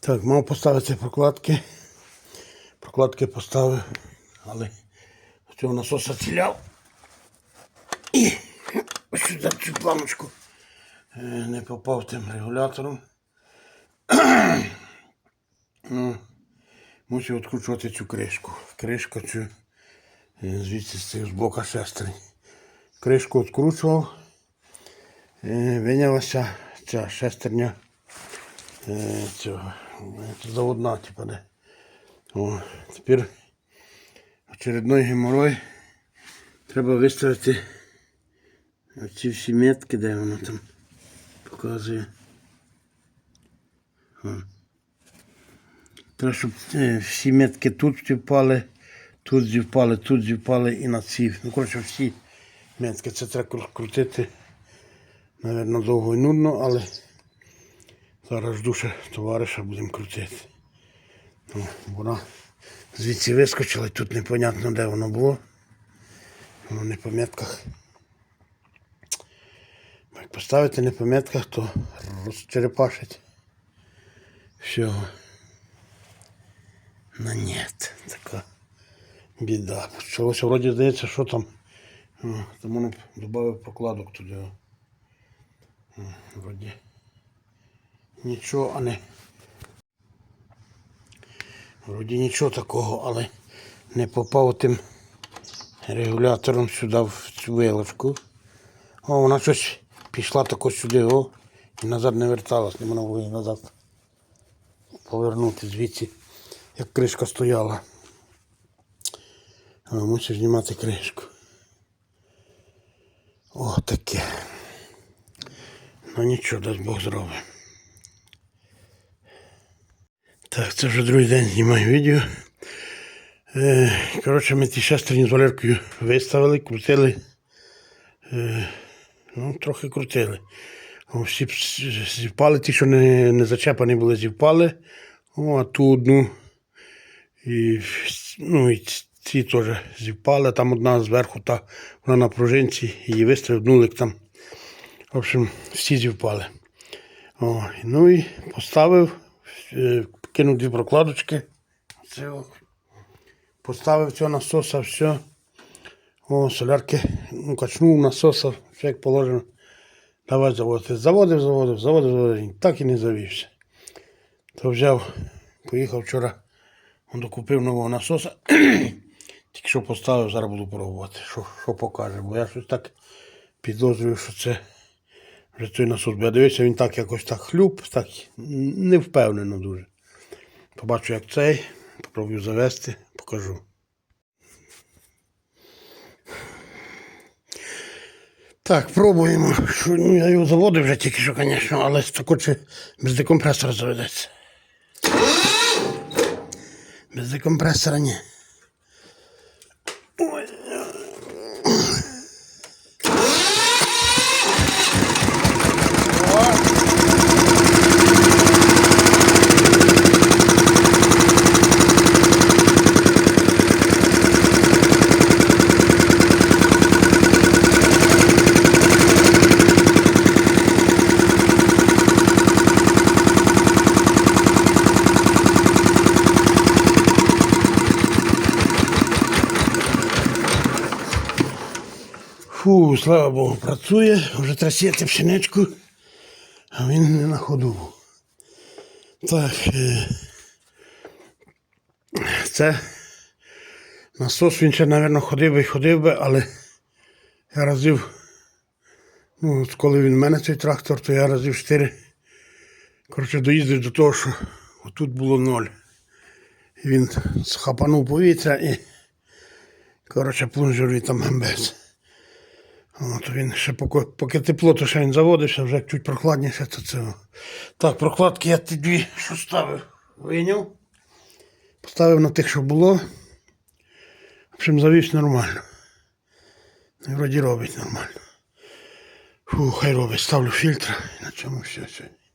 Так, мав поставити прокладки. Прокладки поставив, але цього насоса ціляв. І сюди цю планочку е, не попав тим регулятором. ну, мусив відкручувати цю кришку. Кришка цю е, звідси з цих з бока шестерень. Кришку відкручував. Е, Винялася ця шестерня цього заводна, типа де. О, тепер очередной геморой. Треба виставити оці всі метки, де воно там показує. О. Треба, щоб е, всі метки тут зівпали, тут зівпали, тут зівпали і на ці. Ну, коротше, всі метки. Це треба крутити. Наверно, довго і нудно, але зараз ще товариша будемо крутити. Ну, вона звідси вискочила, тут непонятно де воно було. Воно не по метках. Як поставити не по метках, то розчерепашить всього. Ну нет, така біда. Почалося вроді здається, що там. Тому не додав прокладок туди. Вроді. Нічого, а не. Вроді нічого такого, але не попав тим регулятором сюди в цю вилочку. О, вона щось пішла тако сюди, о, і назад не верталась, не можна її назад повернути звідси, як кришка стояла. А, мусив знімати кришку. О, таке. Ну нічого, дасть Бог зробить. Так, це вже другий день знімаю відео. Е, коротше, ми ті шестерні з Валеркою виставили, крутили. Е, ну, трохи крутили. Всі зівпали, ті, що не, не зачепані були, зівпали. О, а ту одну. І, ну, і ці теж зівпали. Там одна зверху, та вона на пружинці, її виставив, нулик там. В общем, всі зівпали. О, ну і поставив, е, кинув дві прокладочки. Це. Поставив цього насоса, все. О, солярки, ну, качнув насоса, все як положено. Давай заводити. Заводив, заводив, заводив, заводив. Так і не завівся. То взяв, поїхав вчора, он докупив нового насоса. Тільки що поставив, зараз буду пробувати, що, що покаже. Бо я щось так підозрюю, що це вже той насос. Бо я дивився, він так якось так хлюп, так не впевнено дуже. Побачу, як цей, попробую завести, покажу. Так, пробуємо. Ну, я його заводив вже тільки що, звісно, але тако без декомпресора заведеться. Без декомпресора ні. Фу, слава Богу, працює, вже трасіти пшеничку, а він не на ходу. Так. е, Це насос він ще, мабуть, ходив би і ходив би, але я разів, ну, коли він в мене цей трактор, то я разів 4. Коротше, доїздив до того, що отут було ноль. Він схапанув повітря і, коротше, плунжер там гамбець. От він ще поки, поки тепло, то ще він заводився, вже чуть прохладніше, то це. Так, прокладки я ті дві, що ставив, вийняв. Поставив на тих, що було. В общем, завівся нормально. І вроді робить нормально. Фу, хай робить, ставлю фільтр і на цьому все сьогодні.